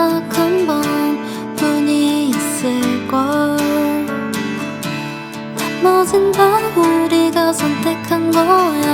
딱 한 번뿐이었을걸. 멋진 다 우리가 선택한 거야.